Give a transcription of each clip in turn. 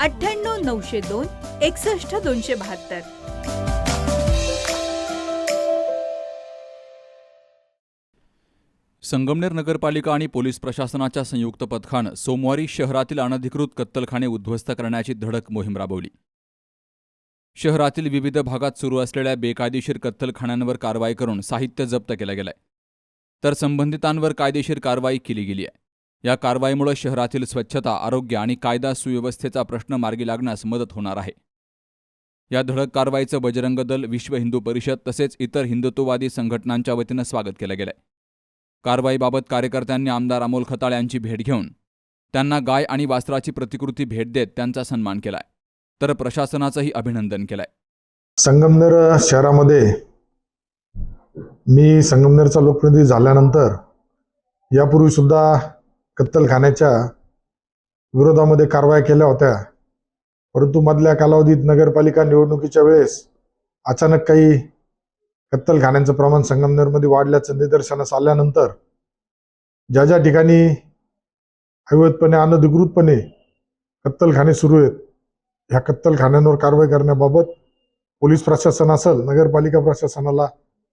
अठ्ठ्याण्णव नऊशे दोन एकसष्ट दोनशे बहात्तर. संगमनेर नगरपालिका आणि पोलीस प्रशासनाच्या संयुक्त पथकानं सोमवारी शहरातील अनधिकृत कत्तलखाने उद्ध्वस्त करण्याची धडक मोहीम राबवली. शहरातील विविध भागात सुरू असलेल्या बेकायदेशीर कत्तलखान्यांवर कारवाई करून साहित्य जप्त केलं गेलंय. तर संबंधितांवर कायदेशीर कारवाई केली गेली आहे या कारवाईमुळे शहरातील स्वच्छता आरोग्य आणि कायदा सुव्यवस्थेचा प्रश्न मार्गी लागण्यास मदत होणार आहे. या धडक कारवाईचं बजरंग दल विश्व हिंदू परिषद तसेच इतर हिंदुत्ववादी संघटनांच्या वतीनं स्वागत केलं गेलंय. कारवाईबाबत कार्यकर्त्यांनी आमदार अमोल खताळ यांची भेट घेऊन त्यांना गाय आणि वास्त्राची प्रतिकृती भेट देत त्यांचा सन्मान केलाय. तर प्रशासनाचंही अभिनंदन केलंय. संगमनेर शहरामध्ये मी संगमनेरचा लोकप्रतिनिधी झाल्यानंतर यापूर्वी सुद्धा कत्तलखान्याच्या विरोधामध्ये कारवाया केल्या होत्या. परंतु मधल्या कालावधीत नगरपालिका निवडणुकीच्या वेळेस अचानक काही कत्तलखान्यांचं प्रमाण संगमनेरमध्ये वाढल्याचं निदर्शनास आल्यानंतर ज्या ज्या ठिकाणी अवैधपणे अनधिकृतपणे कत्तलखाने सुरू आहेत ह्या कत्तलखान्यांवर कारवाई करण्याबाबत पोलीस प्रशासन असेल नगरपालिका प्रशासनाला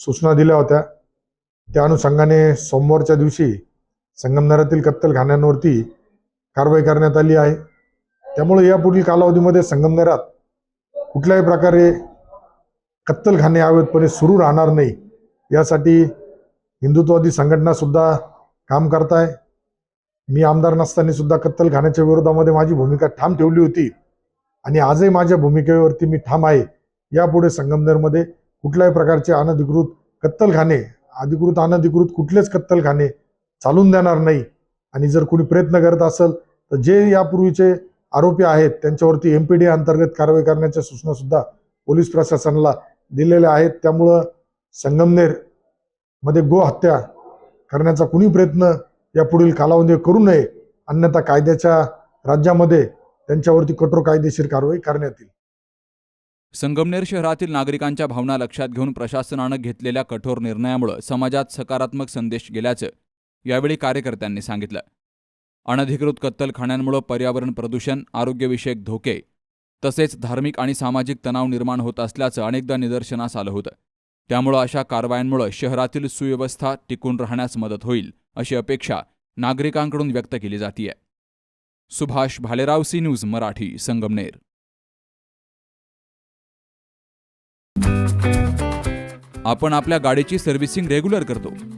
सूचना दिल्या होत्या. त्या अनुषंगाने सोमवारच्या दिवशी संगमनेरातील कत्तलखान्यांवरती कारवाई करण्यात आली आहे. त्यामुळे यापुढील कालावधीमध्ये संगमनेरात कुठल्याही प्रकारे कत्तलखाने अवैधपणे सुरू राहणार नाही यासाठी हिंदुत्ववादी संघटनासुद्धा काम करताय. मी आमदार नसतानासुद्धा कत्तलखान्याच्या विरोधामध्ये माझी भूमिका ठाम ठेवली होती आणि आजही माझ्या भूमिकेवरती मी ठाम आहे. यापुढे संगमनेरमध्ये कुठल्याही प्रकारचे अनधिकृत कत्तलखाने अधिकृत अनधिकृत कुठलेच कत्तलखाने चालून देणार नाही. आणि जर कोणी प्रयत्न करत असेल तर जे यापूर्वीचे आरोपी आहेत त्यांच्यावरती एम पी डी अंतर्गत कारवाई करण्याच्या सूचना सुद्धा पोलीस प्रशासनाला दिलेल्या आहेत. त्यामुळं संगमनेरमध्ये गो हत्या करण्याचा कुणी प्रयत्न यापुढील कालावधी करू नये. अन्यथा कायद्याच्या राज्यामध्ये त्यांच्यावरती कठोर कायदेशीर कारवाई करण्यात येईल. संगमनेर शहरातील नागरिकांच्या भावना लक्षात घेऊन प्रशासनानं घेतलेल्या कठोर निर्णयामुळे समाजात सकारात्मक संदेश गेल्याचं यावेळी कार्यकर्त्यांनी सांगितलं. अनधिकृत कत्तलखान्यांमुळे पर्यावरण प्रदूषण आरोग्यविषयक धोके तसेच धार्मिक आणि सामाजिक तणाव निर्माण होत असल्याचं अनेकदा निदर्शनास आलं होतं. त्यामुळं अशा कारवायांमुळे शहरातील सुव्यवस्था टिकून राहण्यास मदत होईल अशी अपेक्षा नागरिकांकडून व्यक्त केली जातीय. Subhash Bhalerao C news Marathi Sangamner. आपण आपल्या गाडीची सर्व्हिसिंग रेग्युलर करतो.